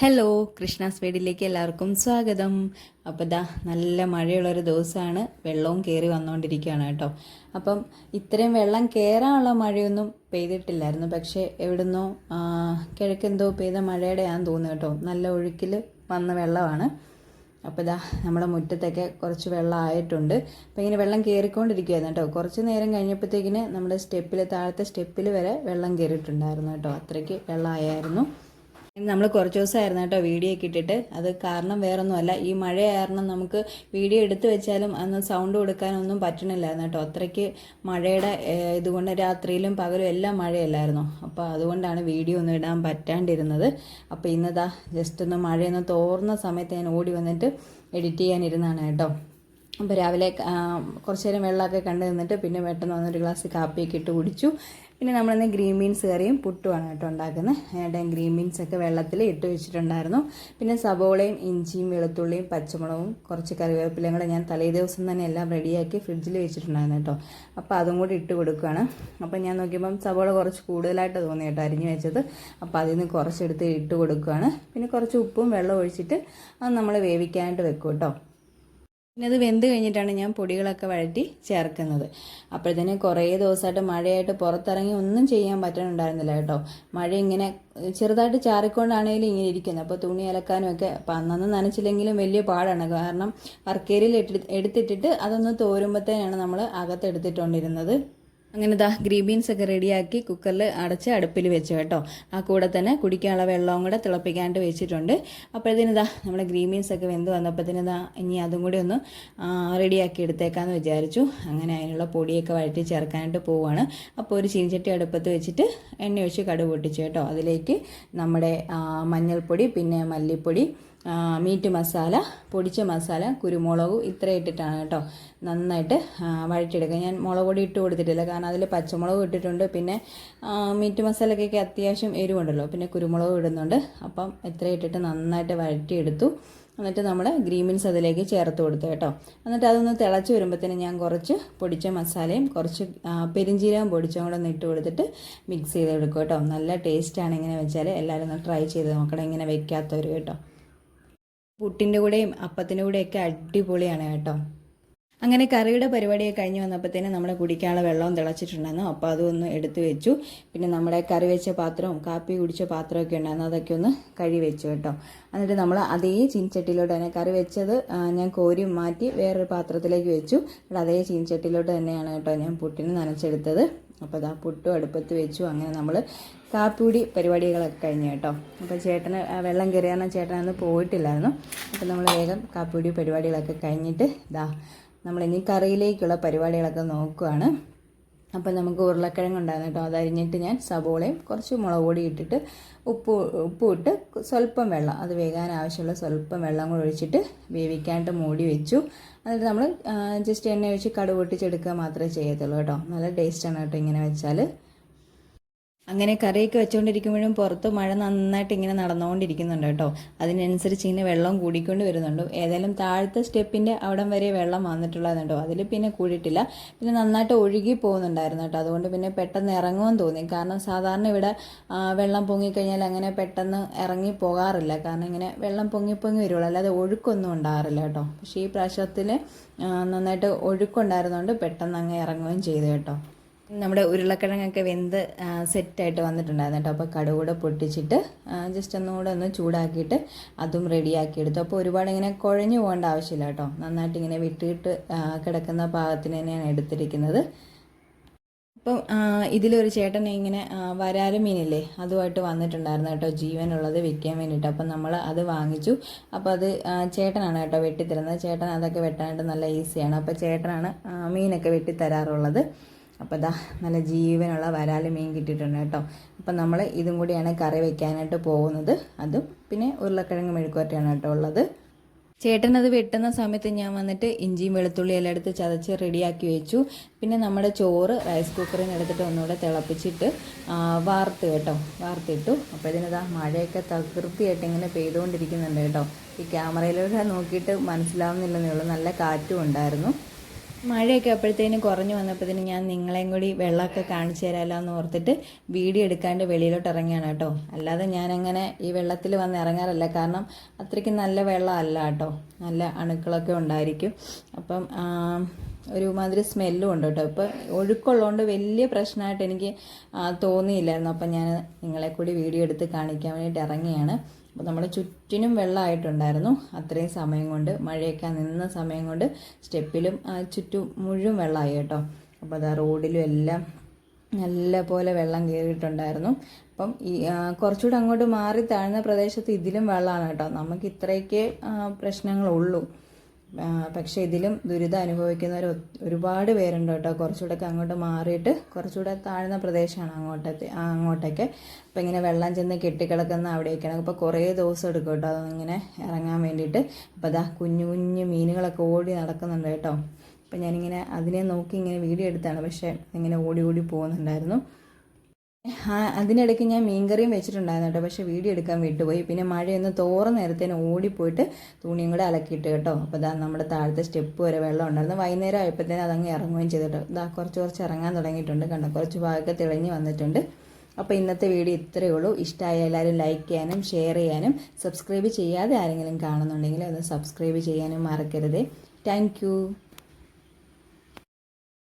Hello Krishna's വീടിലേക്ക് എല്ലാവർക്കും സ്വാഗതം. അപ്പോൾ ഇതാ നല്ല മഴയുള്ളൊരു ദിവസമാണ് വെള്ളവും കയറി വന്നുകൊണ്ടിരിക്കുകയാണ് കേട്ടോ. അപ്പം ഇത്രയും വെള്ളം കയറാനുള്ള മഴയൊന്നും പെയ്തിട്ടില്ലായിരുന്നു. പക്ഷേ എവിടുന്നോ കിഴക്കെന്തോ പെയ്ത മഴയുടെയാണെന്ന് തോന്നുന്നു കേട്ടോ. നല്ല ഒഴുക്കിൽ വന്ന വെള്ളമാണ്. അപ്പോൾ ഇതാ നമ്മുടെ മുറ്റത്തൊക്കെ കുറച്ച് വെള്ളം ആയിട്ടുണ്ട്. അപ്പോൾ ഇങ്ങനെ വെള്ളം കയറിക്കൊണ്ടിരിക്കുകയായിരുന്നു കേട്ടോ. കുറച്ച് നേരം കഴിഞ്ഞപ്പോഴത്തേക്കിന് നമ്മുടെ സ്റ്റെപ്പിൽ താഴത്തെ സ്റ്റെപ്പിൽ വരെ വെള്ളം കയറിയിട്ടുണ്ടായിരുന്നു കേട്ടോ. അത്രയ്ക്ക് വെള്ളമായിരുന്നു നമ്മൾ കുറച്ച് ദിവസമായിരുന്നു കേട്ടോ വീഡിയോ ഒക്കെ ഇട്ടിട്ട്. അത് കാരണം വേറൊന്നുമല്ല. ഈ മഴ കാരണം നമുക്ക് വീഡിയോ എടുത്തു വെച്ചാലും അന്ന് സൗണ്ട് കൊടുക്കാനൊന്നും പറ്റണില്ലായിരുന്നു കേട്ടോ. അത്രയ്ക്ക് മഴയുടെ ഇതുകൊണ്ട് രാത്രിയിലും പകലും എല്ലാം മഴയല്ലായിരുന്നു? അപ്പോൾ അതുകൊണ്ടാണ് വീഡിയോ ഒന്നും ഇടാൻ പറ്റാണ്ടിരുന്നത്. അപ്പോൾ ഇന്നതാ ജസ്റ്റ് ഒന്ന് മഴയൊന്ന് തോർന്ന സമയത്ത് ഞാൻ ഓടി വന്നിട്ട് എഡിറ്റ് ചെയ്യാനിരുന്നാണ് കേട്ടോ. അപ്പോൾ രാവിലെ കുറച്ച് നേരം വെള്ളമൊക്കെ കണ്ടു നിന്നിട്ട് പിന്നെ പെട്ടെന്ന് വന്നൊരു ഗ്ലാസ് കാപ്പിയൊക്കെ ഇട്ട് കുടിച്ചു. പിന്നെ നമ്മളിന്ന് ഗ്രീൻ ബീൻസ് കറിയും പുട്ടുമാണ് കേട്ടോ ഉണ്ടാക്കുന്നത്. ഏട്ടൻ ഗ്രീൻ ബീൻസ് ഒക്കെ വെള്ളത്തിൽ ഇട്ട് വെച്ചിട്ടുണ്ടായിരുന്നു. പിന്നെ സബോളയും ഇഞ്ചിയും വെളുത്തുള്ളിയും പച്ചമുളകും കുറച്ച് കറിവേപ്പിലയും കൂടെ ഞാൻ തലേ ദിവസം തന്നെ എല്ലാം റെഡിയാക്കി ഫ്രിഡ്ജിൽ വെച്ചിട്ടുണ്ടായിരുന്നു കേട്ടോ. അപ്പോൾ അതും കൂടി ഇട്ട് കൊടുക്കുകയാണ്. അപ്പോൾ ഞാൻ നോക്കിയപ്പം സബോള കുറച്ച് കൂടുതലായിട്ട് തോന്നി കേട്ടോ അരിഞ്ഞ് വെച്ചത്. അപ്പോൾ അതിൽ നിന്ന് കുറച്ചെടുത്ത് ഇട്ട് കൊടുക്കുകയാണ്. പിന്നെ കുറച്ച് ഉപ്പും വെള്ളം ഒഴിച്ചിട്ട് അത് നമ്മൾ വേവിക്കാനായിട്ട് വെക്കും കേട്ടോ. പിന്നെ അത് വെന്ത് കഴിഞ്ഞിട്ടാണ് ഞാൻ പൊടികളൊക്കെ വഴറ്റി ചേർക്കുന്നത്. അപ്പോഴത്തേന് കുറേ ദിവസമായിട്ട് മഴയായിട്ട് പുറത്തിറങ്ങി ഒന്നും ചെയ്യാൻ പറ്റണുണ്ടായിരുന്നില്ല കേട്ടോ. മഴ ഇങ്ങനെ ചെറുതായിട്ട് ചാറിക്കൊണ്ടാണെങ്കിലും ഇങ്ങനെ ഇരിക്കുന്നത്. അപ്പോൾ തുണി അലക്കാനും ഒക്കെ അപ്പം അന്നൊന്നും നനച്ചില്ലെങ്കിലും വലിയ പാടാണ്. കാരണം വർക്കേരിയിൽ എടുത്തിട്ടിട്ട് അതൊന്ന് തോരുമ്പോഴത്തേനാണ് നമ്മൾ അകത്തെടുത്തിട്ടുണ്ടിരുന്നത് അങ്ങനെ ദാ ഗ്രീൻ ബീൻസ് ഒക്കെ റെഡിയാക്കി കുക്കറിൽ അടച്ച് അടുപ്പിൽ വെച്ചു കേട്ടോ. ആ കൂടെ തന്നെ കുടിക്കാനുള്ള വെള്ളവും കൂടെ തിളപ്പിക്കാണ്ട് വെച്ചിട്ടുണ്ട്. അപ്പോഴത്തേന് ഇതാ നമ്മുടെ ഗ്രീൻ ബീൻസ് ഒക്കെ വെന്ത് വന്നപ്പോഴത്തേന് ഇതാ ഇനി അതും കൂടി ഒന്ന് റെഡിയാക്കി എടുത്തേക്കാന്ന് വിചാരിച്ചു. അങ്ങനെ അതിനുള്ള പൊടിയൊക്കെ വഴറ്റി ചേർക്കാനായിട്ട് പോവുകയാണ് അപ്പോൾ ഒരു ചീനിച്ചട്ടി അടുപ്പത്ത് വെച്ചിട്ട് എണ്ണ ഒഴിച്ച് കടുക് പൊട്ടിച്ചു കേട്ടോ. അതിലേക്ക് നമ്മുടെ മഞ്ഞൾപ്പൊടി പിന്നെ മല്ലിപ്പൊടി മീറ്റ് മസാല പൊടിച്ച മസാല കുരുമുളക് ഇത്ര ഇട്ടിട്ടാണ് കേട്ടോ നന്നായിട്ട് വഴറ്റിയെടുക്കുക. ഞാൻ മുളക് പൊടി ഇട്ട് കൊടുത്തിട്ടില്ല കാരണം അതിൽ പച്ചമുളക് ഇട്ടിട്ടുണ്ട്. പിന്നെ മീറ്റ് മസാലക്കൊക്കെ അത്യാവശ്യം എരിവുണ്ടല്ലോ പിന്നെ കുരുമുളക് ഇടുന്നുണ്ട്. അപ്പം ഇത്ര ഇട്ടിട്ട് നന്നായിട്ട് വഴറ്റിയെടുത്തു. എന്നിട്ട് നമ്മൾ ഗ്രീൻ ബീൻസ് അതിലേക്ക് ചേർത്ത് കൊടുത്തു കേട്ടോ. എന്നിട്ട് അതൊന്ന് തിളച്ച് വരുമ്പോഴത്തേന് ഞാൻ കുറച്ച് പൊടിച്ച മസാലയും കുറച്ച് പെരിഞ്ചീരകം പൊടിച്ചും കൂടെ ഒന്ന് ഇട്ട് കൊടുത്തിട്ട് മിക്സ് ചെയ്തെടുക്കും കേട്ടോ. നല്ല ടേസ്റ്റാണ് ഇങ്ങനെ വെച്ചാൽ എല്ലാവരും ഒന്ന് ട്രൈ ചെയ്ത് നോക്കണം ഇങ്ങനെ വെക്കാത്തവർ കേട്ടോ. പുട്ടിന്റെ കൂടെയും അപ്പത്തിന്റെ കൂടെയൊക്കെ അടിപൊളിയാണ് കേട്ടോ. അങ്ങനെ കറിയുടെ പരിപാടിയൊക്കെ കഴിഞ്ഞ് വന്നപ്പോഴത്തേന് നമ്മൾ കുടിക്കാനുള്ള വെള്ളവും തിളച്ചിട്ടുണ്ടായിരുന്നു. അപ്പോൾ അതൊന്ന് എടുത്തു വെച്ചു. പിന്നെ നമ്മുടെ കറി വെച്ച പാത്രവും കാപ്പി കുടിച്ച പാത്രമൊക്കെ ഉണ്ടായിരുന്നു. അതൊക്കെ ഒന്ന് കഴുകി വെച്ചു കേട്ടോ. എന്നിട്ട് നമ്മൾ അതേ ചീൻചട്ടിയിലോട്ട് തന്നെ കറി വെച്ചത് ഞാൻ കോരി മാറ്റി വേറൊരു പാത്രത്തിലേക്ക് വെച്ചു. അതേ ചീൻചട്ടിയിലോട്ട് തന്നെയാണ് കേട്ടോ ഞാൻ പുട്ടിന് നനച്ചെടുത്തത്. അപ്പോൾ അതാ പുട്ടും അടുപ്പത്ത് വെച്ചു. അങ്ങനെ നമ്മൾ കാപ്പികുടി പരിപാടികളൊക്കെ കഴിഞ്ഞു കേട്ടോ. അപ്പോൾ ചേട്ടന് വെള്ളം കയറിയാണ് ചേട്ടൻ അന്ന് പോയിട്ടില്ലായിരുന്നു. അപ്പോൾ നമ്മൾ വേഗം കാപ്പിപൊടി പരിപാടികളൊക്കെ കഴിഞ്ഞിട്ട് ഇതാ നമ്മളിനി കറിയിലേക്കുള്ള പരിപാടികളൊക്കെ നോക്കുകയാണ് അപ്പോൾ നമുക്ക് ഉരുളക്കിഴങ്ങ് ഉണ്ടായിരുന്നു കേട്ടോ. അതരിഞ്ഞിട്ട് ഞാൻ സബോളയും കുറച്ച് മുളക് പൊടി ഇട്ടിട്ട് ഉപ്പ് ഉപ്പ് ഇട്ട് സ്വല്പം വെള്ളം അത് വേകാൻ ആവശ്യമുള്ള സ്വല്പം വെള്ളം കൂടി ഒഴിച്ചിട്ട് വേവിക്കാനായിട്ട് മൂടി വെച്ചു. എന്നിട്ട് നമ്മൾ ജസ്റ്റ് എണ്ണ ഒഴിച്ച് കടുക് പൊട്ടിച്ചെടുക്കുക മാത്രമേ ചെയ്യത്തുള്ളൂ കേട്ടോ. നല്ല ടേസ്റ്റാണ് കേട്ടോ ഇങ്ങനെ വെച്ചാൽ അങ്ങനെ കറിയൊക്കെ വെച്ചുകൊണ്ടിരിക്കുമ്പോഴും പുറത്ത് മഴ നന്നായിട്ട് ഇങ്ങനെ നടന്നുകൊണ്ടിരിക്കുന്നുണ്ട് കേട്ടോ. അതിനനുസരിച്ച് ഇങ്ങനെ വെള്ളം കൂടിക്കൊണ്ട് വരുന്നുണ്ട്. ഏതായാലും താഴത്തെ സ്റ്റെപ്പിന്റെ അവിടം വരെ വെള്ളം വന്നിട്ടുള്ളതുണ്ടോ? അതിൽ പിന്നെ കൂടിയിട്ടില്ല. പിന്നെ നന്നായിട്ട് ഒഴുകി പോകുന്നുണ്ടായിരുന്നു കേട്ടോ. അതുകൊണ്ട് പിന്നെ പെട്ടെന്ന് ഇറങ്ങുമെന്ന് തോന്നി. കാരണം സാധാരണ ഇവിടെ വെള്ളം പൊങ്ങിക്കഴിഞ്ഞാൽ അങ്ങനെ പെട്ടെന്ന് ഇറങ്ങി പോകാറില്ല. കാരണം ഇങ്ങനെ വെള്ളം പൊങ്ങി പൊങ്ങി വരുള്ളൂ. അല്ലാതെ ഒഴുക്കൊന്നും ഉണ്ടാകാറില്ല കേട്ടോ. പക്ഷേ ഈ പ്രാവശ്യത്തിൽ നന്നായിട്ട് ഒഴുക്കുണ്ടായിരുന്നുകൊണ്ട് പെട്ടെന്ന് അങ്ങ് ഇറങ്ങുകയും ചെയ്തു കേട്ടോ. നമ്മുടെ ഉരുളക്കിഴങ്ങൊക്കെ വെന്ത് സെറ്റായിട്ട് വന്നിട്ടുണ്ടായിരുന്നു കേട്ടോ. അപ്പോൾ കടുകൂടെ കൂടെ പൊട്ടിച്ചിട്ട് ജസ്റ്റ് ഒന്നുകൂടെ ഒന്ന് ചൂടാക്കിയിട്ട് അതും റെഡിയാക്കി എടുത്തു. അപ്പോൾ ഒരുപാട് ഇങ്ങനെ കുഴഞ്ഞു പോകേണ്ട ആവശ്യമില്ല കേട്ടോ. നന്നായിട്ട് ഇങ്ങനെ വിട്ടിട്ട് കിടക്കുന്ന പാകത്തിന് തന്നെയാണ് എടുത്തിരിക്കുന്നത്. അപ്പം ഇതിലൊരു ചേട്ടൻ ഇങ്ങനെ വരാല മീനില്ലേ അതുമായിട്ട് വന്നിട്ടുണ്ടായിരുന്നു കേട്ടോ. ജീവനുള്ളത് വിൽക്കാൻ വേണ്ടിയിട്ട്. അപ്പം നമ്മൾ അത് വാങ്ങിച്ചു. അപ്പോൾ അത് ചേട്ടനാണ് കേട്ടോ വെട്ടിത്തരുന്നത്. ചേട്ടൻ അതൊക്കെ വെട്ടാനായിട്ട് നല്ല ഈസിയാണ് അപ്പോൾ ചേട്ടനാണ് മീനൊക്കെ വെട്ടിത്തരാറുള്ളത്. അപ്പോൾ ഇതാ നല്ല ജീവനുള്ള വരാൽ മീൻ കിട്ടിയിട്ടുണ്ട് കേട്ടോ. അപ്പം നമ്മൾ ഇതും കൂടിയാണ് കറി വയ്ക്കാനായിട്ട് പോകുന്നത്. അതും പിന്നെ ഉരുളക്കിഴങ്ങ് മെഴുക്കുവരട്ടിയാണ് കേട്ടോ ഉള്ളത്. ചേട്ടനത് വെട്ടുന്ന സമയത്ത് ഞാൻ വന്നിട്ട് ഇഞ്ചിയും വെളുത്തുള്ളി എല്ലാം എടുത്ത് ചതച്ച് റെഡിയാക്കി വെച്ചു. പിന്നെ നമ്മുടെ ചോറ് റൈസ് കുക്കറിൽ നിന്ന് എടുത്തിട്ട് ഒന്നുകൂടെ തിളപ്പിച്ചിട്ട് വാർത്ത് കേട്ടോ. വാർത്തിട്ടു. അപ്പോൾ ഇതിനിതാ മഴയൊക്കെ തകൃതിയായിട്ട് ഇങ്ങനെ പെയ്തുകൊണ്ടിരിക്കുന്നുണ്ട് കേട്ടോ. ഈ ക്യാമറയിലൂടെ നോക്കിയിട്ട് മനസ്സിലാവുന്നില്ലെന്നേ ഉള്ളൂ. നല്ല കാറ്റും ഉണ്ടായിരുന്നു. മഴയൊക്കെ അപ്പോഴത്തേനും കുറഞ്ഞു വന്നപ്പോഴത്തേനും ഞാൻ നിങ്ങളെയും കൂടി വെള്ളമൊക്കെ കാണിച്ചു തരാമല്ലോ എന്ന് ഓർത്തിട്ട് വീഡിയോ എടുക്കാണ്ട് വെളിയിലോട്ട് ഇറങ്ങിയാണ് കേട്ടോ. അല്ലാതെ ഞാനങ്ങനെ ഈ വെള്ളത്തിൽ വന്ന് ഇറങ്ങാറില്ല. കാരണം അത്രയ്ക്ക് നല്ല വെള്ളമല്ല കേട്ടോ. നല്ല അണുക്കളൊക്കെ ഉണ്ടായിരിക്കും. അപ്പം ഒരുമാതിരി സ്മെല്ലും ഉണ്ട് കേട്ടോ. ഇപ്പോൾ ഒഴുക്കുള്ളതുകൊണ്ട് വലിയ പ്രശ്നമായിട്ട് എനിക്ക് തോന്നിയില്ലായിരുന്നു. അപ്പം ഞാൻ നിങ്ങളെ കൂടി വീഡിയോ എടുത്ത് കാണിക്കാൻ വേണ്ടിയിട്ട് ഇറങ്ങിയാണ് അപ്പോൾ നമ്മുടെ ചുറ്റിനും വെള്ളമായിട്ടുണ്ടായിരുന്നു. അത്രയും സമയം കൊണ്ട് മഴയൊക്കെ നിന്ന സമയം കൊണ്ട് സ്റ്റെപ്പിലും ചുറ്റും മുഴുവൻ വെള്ളമായി കേട്ടോ. അപ്പോൾ അതാ റോഡിലും എല്ലാം നല്ല പോലെ വെള്ളം കയറിയിട്ടുണ്ടായിരുന്നു. അപ്പം ഈ കുറച്ചുകൂടെ അങ്ങോട്ട് മാറി താഴ്ന്ന പ്രദേശത്ത് ഇതിലും വെള്ളമാണ് കേട്ടോ. നമുക്ക് ഇത്രയൊക്കെ പ്രശ്നങ്ങളുള്ളൂ. പക്ഷേ ഇതിലും ദുരിതം അനുഭവിക്കുന്നവർ ഒരുപാട് പേരുണ്ട് കേട്ടോ. കുറച്ചുകൂടെയൊക്കെ അങ്ങോട്ട് മാറിയിട്ട് കുറച്ചുകൂടെ താഴ്ന്ന പ്രദേശമാണ് അങ്ങോട്ടത്തെ ആ, അങ്ങോട്ടൊക്കെ. അപ്പം ഇങ്ങനെ വെള്ളം ചെന്ന് കെട്ടിക്കിടക്കുന്ന അവിടെയൊക്കെയാണ്. അപ്പോൾ കുറേ ദിവസം എടുക്കും കേട്ടോ അതിങ്ങനെ ഇറങ്ങാൻ വേണ്ടിയിട്ട്. അപ്പോൾ അതാ കുഞ്ഞു കുഞ്ഞു മീനുകളൊക്കെ ഓടി നടക്കുന്നുണ്ട് കേട്ടോ. അപ്പം ഞാനിങ്ങനെ അതിനെ നോക്കി ഇങ്ങനെ വീഡിയോ എടുത്താണ്. പക്ഷേ ഇങ്ങനെ ഓടി ഓടി പോകുന്നുണ്ടായിരുന്നു. അതിനിടയ്ക്ക് ഞാൻ മീൻകറിയും വെച്ചിട്ടുണ്ടായിരുന്നു കേട്ടോ. പക്ഷേ വീഡിയോ എടുക്കാൻ വിട്ടുപോയി. പിന്നെ മഴയൊന്ന് തോറുന്ന നേരത്തേന് ഓടിപ്പോയിട്ട് തുണിയും കൂടെ അലക്കിയിട്ട് കേട്ടോ. അപ്പോൾ ഇതാ നമ്മുടെ താഴത്തെ സ്റ്റെപ്പ് വരെ വെള്ളം ഉണ്ടായിരുന്നു. വൈകുന്നേരം ആയപ്പോഴത്തേനും അതങ്ങ് ഇറങ്ങുകയും ചെയ്തിട്ടോ ഇതാ കുറച്ച് കുറച്ച് ഇറങ്ങാൻ തുടങ്ങിയിട്ടുണ്ട് കണ്ടോ. കുറച്ച് ഭാഗമൊക്കെ തെളിഞ്ഞ് വന്നിട്ടുണ്ട്. അപ്പോൾ ഇന്നത്തെ വീഡിയോ ഇത്രയേ ഉള്ളൂ. ഇഷ്ടമായ എല്ലാവരും ലൈക്ക് ചെയ്യാനും ഷെയർ ചെയ്യാനും സബ്സ്ക്രൈബ് ചെയ്യാതെ ആരെങ്കിലും കാണുന്നുണ്ടെങ്കിൽ അത് സബ്സ്ക്രൈബ് ചെയ്യാനും മറക്കരുത്. താങ്ക്